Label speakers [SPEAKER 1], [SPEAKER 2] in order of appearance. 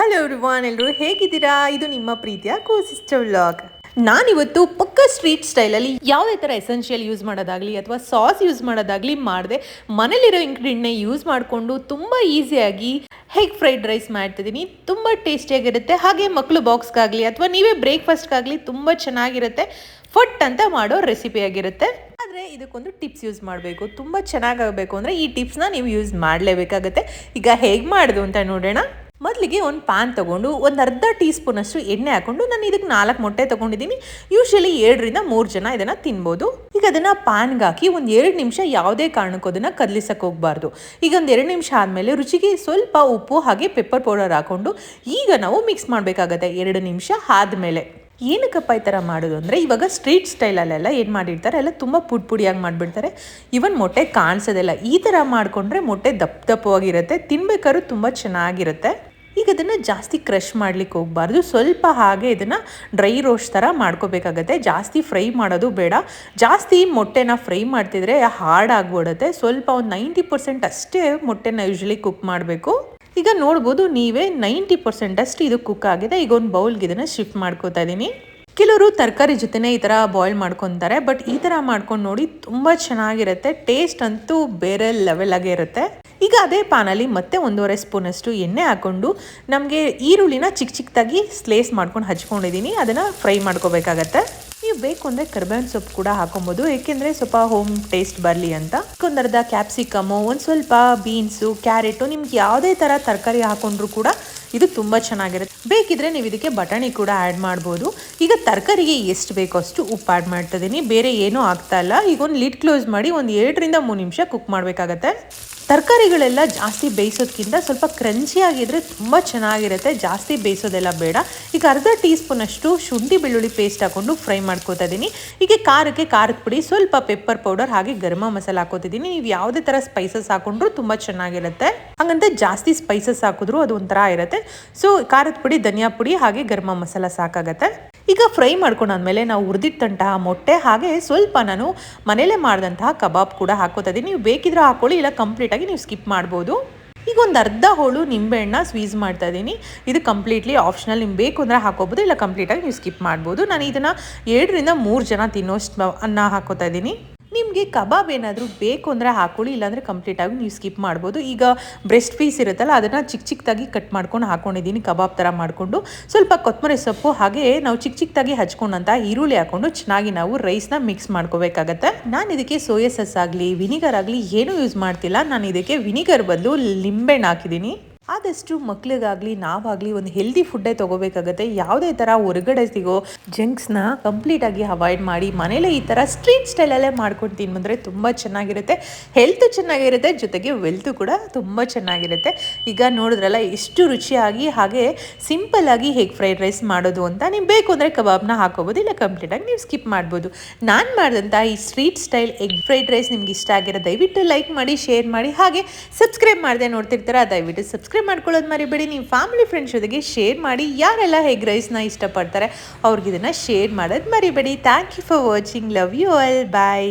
[SPEAKER 1] Hello ರುವಾನ್ ಎಲ್ಲರೂ ಹೇಗಿದ್ದೀರಾ? ಇದು ನಿಮ್ಮ ಪ್ರೀತಿಯ ಕೋ ಸಿಸ್ಟರ್ ವ್ಲಾಗ್ ನಾನಿವತ್ತು ಪಕ್ಕ ಸ್ಟ್ರೀಟ್ ಸ್ಟೈಲಲ್ಲಿ ಯಾವುದೇ ಥರ ಎಸೆನ್ಷಿಯಲ್ ಯೂಸ್ ಮಾಡೋದಾಗಲಿ ಅಥವಾ ಸಾಸ್ ಯೂಸ್ ಮಾಡೋದಾಗಲಿ ಮಾಡಿದೆ, ಮನೇಲಿರೋ ಇಂಗ್ರೀಡಿಯಂಟ್ನ ಯೂಸ್ ಮಾಡಿಕೊಂಡು ತುಂಬ ಈಸಿಯಾಗಿ ಹೆಗ್ ಫ್ರೈಡ್ ರೈಸ್ ಮಾಡ್ತಿದ್ದೀನಿ. ತುಂಬ ಟೇಸ್ಟಿಯಾಗಿರುತ್ತೆ ಹಾಗೆ ಮಕ್ಕಳು ಬಾಕ್ಸ್ಗಾಗಲಿ ಅಥವಾ ನೀವೇ ಬ್ರೇಕ್ಫಾಸ್ಟ್ಗಾಗಲಿ ತುಂಬ ಚೆನ್ನಾಗಿರುತ್ತೆ. ಫಟ್ ಅಂತ ಮಾಡೋ ರೆಸಿಪಿ ಆಗಿರುತ್ತೆ. ಆದರೆ ಇದಕ್ಕೊಂದು ಟಿಪ್ಸ್ ಯೂಸ್ ಮಾಡಬೇಕು. ತುಂಬ ಚೆನ್ನಾಗಾಗಬೇಕು ಅಂದರೆ ಈ ಟಿಪ್ಸ್ನ ನೀವು ಯೂಸ್ ಮಾಡಲೇಬೇಕಾಗುತ್ತೆ. ಈಗ ಹೇಗೆ ಮಾಡೋದು ಅಂತ ನೋಡೋಣ. ಮೊದಲಿಗೆ ಒಂದು ಪ್ಯಾನ್ ತೊಗೊಂಡು ಒಂದು ಅರ್ಧ ಟೀ ಸ್ಪೂನಷ್ಟು ಎಣ್ಣೆ ಹಾಕೊಂಡು ನಾನು ಇದಕ್ಕೆ ನಾಲ್ಕು ಮೊಟ್ಟೆ ತೊಗೊಂಡಿದ್ದೀನಿ. ಯೂಶ್ವಲಿ ಎರಡರಿಂದ ಮೂರು ಜನ ಇದನ್ನು ತಿನ್ಬೋದು. ಈಗ ಅದನ್ನು ಪ್ಯಾನ್ಗೆ ಹಾಕಿ ಒಂದು ಎರಡು ನಿಮಿಷ ಯಾವುದೇ ಕಾರಣಕ್ಕೂ ಅದನ್ನು ಕದಲಿಸಕ್ಕೆ ಹೋಗಬಾರ್ದು. ಈಗ ಒಂದು ಎರಡು ನಿಮಿಷ ಆದಮೇಲೆ ರುಚಿಗೆ ಸ್ವಲ್ಪ ಉಪ್ಪು, ಹಾಗೆ ಪೆಪ್ಪರ್ ಪೌಡರ್ ಹಾಕ್ಕೊಂಡು ಈಗ ನಾವು ಮಿಕ್ಸ್ ಮಾಡಬೇಕಾಗತ್ತೆ ಎರಡು ನಿಮಿಷ ಆದಮೇಲೆ. ಏನಕ್ಕಪ್ಪ ಈ ಥರ ಮಾಡೋದು ಅಂದರೆ ಇವಾಗ ಸ್ಟ್ರೀಟ್ ಸ್ಟೈಲಲ್ಲೆಲ್ಲ ಏನು ಮಾಡಿರ್ತಾರೆ, ಎಲ್ಲ ತುಂಬ ಪುಡಿ ಪುಡಿಯಾಗಿ ಮಾಡಿಬಿಡ್ತಾರೆ. ಇವನ್ ಮೊಟ್ಟೆ ಕಾಣಿಸೋದಿಲ್ಲ. ಈ ಥರ ಮಾಡಿಕೊಂಡ್ರೆ ಮೊಟ್ಟೆ ದಪ್ಪ ದಪ್ಪವಾಗಿರುತ್ತೆ, ತಿನ್ಬೇಕಾದ್ರೂ ತುಂಬ ಚೆನ್ನಾಗಿರುತ್ತೆ. ಈಗ ಅದನ್ನು ಜಾಸ್ತಿ ಕ್ರಷ್ ಮಾಡ್ಲಿಕ್ಕೆ ಹೋಗಬಾರ್ದು. ಸ್ವಲ್ಪ ಹಾಗೆ ಇದನ್ನು ಡ್ರೈ ರೋಸ್ಟ್ ಥರ ಮಾಡ್ಕೋಬೇಕಾಗತ್ತೆ. ಜಾಸ್ತಿ ಫ್ರೈ ಮಾಡೋದು ಬೇಡ. ಜಾಸ್ತಿ ಮೊಟ್ಟೆನ ಫ್ರೈ ಮಾಡ್ತಿದ್ರೆ ಹಾರ್ಡ್ ಆಗಿಬಿಡುತ್ತೆ. ಸ್ವಲ್ಪ ಒಂದು ನೈಂಟಿ ಪರ್ಸೆಂಟ್ ಅಷ್ಟೇ ಮೊಟ್ಟೆನ ಯೂಶ್ವಲಿ ಕುಕ್ ಮಾಡಬೇಕು. ಈಗ ನೋಡ್ಬೋದು ನೀವೇ ನೈಂಟಿ ಪರ್ಸೆಂಟ್ ಅಷ್ಟು ಇದು ಕುಕ್ ಆಗಿದೆ. ಈಗ ಒಂದು ಬೌಲ್ಗೆ ಇದನ್ನು ಶಿಫ್ಟ್ ಮಾಡ್ಕೋತಾ ಇದ್ದೀನಿ ಕೆಲವರು ತರಕಾರಿ ಜೊತೆನೇ ಈ ಥರ ಬಾಯ್ಲ್ ಮಾಡ್ಕೊತಾರೆ. ಬಟ್ ಈ ಥರ ಮಾಡ್ಕೊಂಡು ನೋಡಿ ತುಂಬ ಚೆನ್ನಾಗಿರುತ್ತೆ. ಟೇಸ್ಟ್ ಅಂತೂ ಬೇರೆ ಲೆವೆಲ್ ಆಗೇ ಇರುತ್ತೆ. ಈಗ ಅದೇ ಪಾನಲ್ಲಿ ಮತ್ತೆ ಒಂದೂವರೆ ಸ್ಪೂನಷ್ಟು ಎಣ್ಣೆ ಹಾಕ್ಕೊಂಡು ನಮಗೆ ಈರುಳ್ಳಿನ ಚಿಕ್ಕ ಚಿಕ್ಕದಾಗಿ ಸ್ಲೇಸ್ ಮಾಡ್ಕೊಂಡು ಹಚ್ಕೊಂಡಿದ್ದೀನಿ. ಅದನ್ನು ಫ್ರೈ ಮಾಡ್ಕೋಬೇಕಾಗತ್ತೆ. ನೀವು ಬೇಕು ಅಂದರೆ ಕರ್ಬೇವಿನ ಸೊಪ್ಪು ಕೂಡ ಹಾಕೊಬೋದು, ಏಕೆಂದರೆ ಸ್ವಲ್ಪ ಹೋಮ್ ಟೇಸ್ಟ್ ಬರಲಿ ಅಂತ. ಒಂದು ಅರ್ಧ ಕ್ಯಾಪ್ಸಿಕಮು ಒಂದು ಸ್ವಲ್ಪ ಬೀನ್ಸು ಕ್ಯಾರೆಟು ನಿಮ್ಗೆ ಯಾವುದೇ ಥರ ತರಕಾರಿ ಹಾಕೊಂಡ್ರು ಕೂಡ ಇದು ತುಂಬ ಚೆನ್ನಾಗಿರುತ್ತೆ. ಬೇಕಿದ್ರೆ ನೀವು ಇದಕ್ಕೆ ಬಟಾಣಿ ಕೂಡ ಆ್ಯಡ್ ಮಾಡ್ಬೋದು. ಈಗ ತರಕಾರಿಗೆ ಎಷ್ಟು ಬೇಕೋ ಅಷ್ಟು ಉಪ್ಪು ಆ್ಯಡ್ ಮಾಡ್ತಿದ್ದೀನಿ. ಬೇರೆ ಏನೂ ಆಗ್ತಾ ಇಲ್ಲ. ಈಗ ಒಂದು ಲಿಡ್ ಕ್ಲೋಸ್ ಮಾಡಿ ಒಂದು ಎರಡರಿಂದ ಮೂರು ನಿಮಿಷ ಕುಕ್ ಮಾಡಬೇಕಾಗತ್ತೆ. ತರಕಾರಿಗಳೆಲ್ಲ ಜಾಸ್ತಿ ಬೇಯಿಸೋದಕ್ಕಿಂತ ಸ್ವಲ್ಪ ಕ್ರಂಚಿ ಆಗಿದ್ರೆ ತುಂಬ ಚೆನ್ನಾಗಿರುತ್ತೆ. ಜಾಸ್ತಿ ಬೇಯಿಸೋದೆಲ್ಲ ಬೇಡ. ಈಗ ಅರ್ಧ ಟೀ ಸ್ಪೂನಷ್ಟು ಶುಂಠಿ ಬೆಳ್ಳುಳ್ಳಿ ಪೇಸ್ಟ್ ಹಾಕೊಂಡು ಫ್ರೈ ಮಾಡ್ಕೋತಾ ಇದ್ದೀನಿ. ಹೀಗೆ ಖಾರಕ್ಕೆ ಖಾರದ ಪುಡಿ, ಸ್ವಲ್ಪ ಪೆಪ್ಪರ್ ಪೌಡರ್ ಹಾಗೆ ಗರಮ ಮಸಾಲ ಹಾಕೋತಿದ್ದೀನಿ ನೀವು ಯಾವುದೇ ಥರ ಸ್ಪೈಸಸ್ ಹಾಕೊಂಡ್ರು ತುಂಬ ಚೆನ್ನಾಗಿರುತ್ತೆ. ಹಾಗಂತ ಜಾಸ್ತಿ ಸ್ಪೈಸಸ್ ಹಾಕಿದ್ರು ಅದು ಒಂಥರ ಇರುತ್ತೆ. ಸೊ ಖಾರದ ಪುಡಿ, ಧನಿಯಾ ಪುಡಿ ಹಾಗೆ ಗರಮ ಮಸಾಲ ಸಾಕಾಗತ್ತೆ. ಈಗ ಫ್ರೈ ಮಾಡ್ಕೊಂಡಾದ್ಮೇಲೆ ನಾವು ಹುರಿದಿಟ್ಟಂತಹ ಮೊಟ್ಟೆ ಹಾಗೆ ಸ್ವಲ್ಪ ನಾನು ಮನೇಲೆ ಮಾಡಿದಂತಹ ಕಬಾಬ್ ಕೂಡ ಹಾಕೋತಾ ನೀವು ಬೇಕಿದ್ರೆ ಹಾಕೊಳ್ಳಿ, ಇಲ್ಲ ಕಂಪ್ಲೀಟಾಗಿ ನೀವು ಸ್ಕಿಪ್ ಮಾಡ್ಬೋದು. ಈಗ ಒಂದು ಅರ್ಧ ಹೋಳು ನಿಂಬೆಹಣ್ಣ ಸ್ವೀಸ್ ಮಾಡ್ತಾ ಇದ್ದೀನಿ ಇದು ಕಂಪ್ಲೀಟ್ಲಿ ಆಪ್ಷನಲ್ ನಿಮ್ಗೆ ಬೇಕು ಅಂದರೆ ಹಾಕೋಬೋದು, ಇಲ್ಲ ಕಂಪ್ಲೀಟಾಗಿ ನೀವು ಸ್ಕಿಪ್ ಮಾಡ್ಬೋದು. ನಾನು ಇದನ್ನು ಎರಡರಿಂದ ಮೂರು ಜನ ತಿನ್ನೋಷ್ಟು ಅನ್ನ ಹಾಕೋತಾ ಇದ್ದೀನಿ ನಿಮಗೆ ಕಬಾಬ್ ಏನಾದರೂ ಬೇಕು ಅಂದರೆ ಹಾಕೊಳ್ಳಿ, ಇಲ್ಲಾಂದರೆ ಕಂಪ್ಲೀಟಾಗಿ ನೀವು ಸ್ಕಿಪ್ ಮಾಡ್ಬೋದು. ಈಗ ಬ್ರೆಸ್ಟ್ ಪೀಸ್ ಇರುತ್ತಲ್ಲ, ಅದನ್ನು ಚಿಕ್ಕ ಚಿಕ್ಕದಾಗಿ ಕಟ್ ಮಾಡ್ಕೊಂಡು ಹಾಕೊಂಡಿದ್ದೀನಿ, ಕಬಾಬ್ ಥರ ಮಾಡಿಕೊಂಡು. ಸ್ವಲ್ಪ ಕೊತ್ತಂಬರಿ ಸೊಪ್ಪು, ಹಾಗೆ ನಾವು ಚಿಕ್ಕ ಚಿಕ್ಕದಾಗಿ ಹಚ್ಕೊಂಡಂಥ ಈರುಳ್ಳಿ ಹಾಕೊಂಡು ಚೆನ್ನಾಗಿ ನಾವು ರೈಸ್ನ ಮಿಕ್ಸ್ ಮಾಡ್ಕೋಬೇಕಾಗತ್ತೆ. ನಾನು ಇದಕ್ಕೆ ಸೋಯಾ ಸಸ್ ಆಗಲಿ ವಿನಿಗರ್ ಆಗಲಿ ಏನೂ ಯೂಸ್ ಮಾಡ್ತಿಲ್ಲ. ನಾನು ಇದಕ್ಕೆ ವಿನಿಗರ್ ಬದಲು ಲಿಂಬೆಣ್ಣು ಹಾಕಿದ್ದೀನಿ. ಆದಷ್ಟು ಮಕ್ಳಿಗಾಗ್ಲಿ, ನಾವಾಗ್ಲಿ ಒಂದು ಹೆಲ್ದಿ ಫುಡ್ಡೇ ತಗೋಬೇಕಾಗತ್ತೆ. ಯಾವುದೇ ಥರ ಹೊರಗಡೆ ಸಿಗೋ ಜಂಕ್ಸ್ನ ಕಂಪ್ಲೀಟಾಗಿ ಅವಾಯ್ಡ್ ಮಾಡಿ, ಮನೇಲೆ ಈ ಥರ ಸ್ಟ್ರೀಟ್ ಸ್ಟೈಲಲ್ಲೇ ಮಾಡ್ಕೊಂಡು ತಿನ್ಬಂದ್ರೆ ತುಂಬ ಚೆನ್ನಾಗಿರುತ್ತೆ. ಹೆಲ್ತ್ ಚೆನ್ನಾಗಿರುತ್ತೆ, ಜೊತೆಗೆ ವೆಲ್ತ್ ಕೂಡ ತುಂಬ ಚೆನ್ನಾಗಿರುತ್ತೆ. ಈಗ ನೋಡಿದ್ರಲ್ಲ ಎಷ್ಟು ರುಚಿಯಾಗಿ ಹಾಗೆ ಸಿಂಪಲ್ ಆಗಿ ಹೇಗೆ ಫ್ರೈಡ್ ರೈಸ್ ಮಾಡೋದು ಅಂತ ನೀವು ಬೇಕು ಅಂದರೆ ಕಬಾಬ್ನ ಹಾಕೋಬೋದು, ಇಲ್ಲ ಕಂಪ್ಲೀಟಾಗಿ ನೀವು ಸ್ಕಿಪ್ ಮಾಡ್ಬೋದು. ನಾನು ಮಾಡಿದಂಥ ಈ street style egg fried rice ನಿಮ್ಗೆ ಇಷ್ಟ ಆಗಿರೋ ದಯವಿಟ್ಟು ಲೈಕ್ ಮಾಡಿ ಶೇರ್ ಮಾಡಿ, ಹಾಗೆ ಸಬ್ಸ್ಕ್ರೈಬ್ ಮಾಡದೆ ನೋಡ್ತಿರ್ತಾರ, ದಯವಿಟ್ಟು ಸಬ್ಸ್ಕ್ರೈಬ್ ಮಾಡ್ಕೊಳ್ಳೋದು ಮರಿಬೇಡಿ. ನೀವು ಫ್ಯಾಮಿಲಿ ಫ್ರೆಂಡ್ಸ್ ಜೊತೆಗೆ ಶೇರ್ ಮಾಡಿ. ಯಾರೆಲ್ಲ ಹೆಗ್ ರೈಸ್ನ ಇಷ್ಟಪಡ್ತಾರೆ, ಅವ್ರಿಗೆ ಇದನ್ನು ಶೇರ್ ಮಾಡೋದು ಮರಿಬೇಡಿ. Thank you for watching love you all bye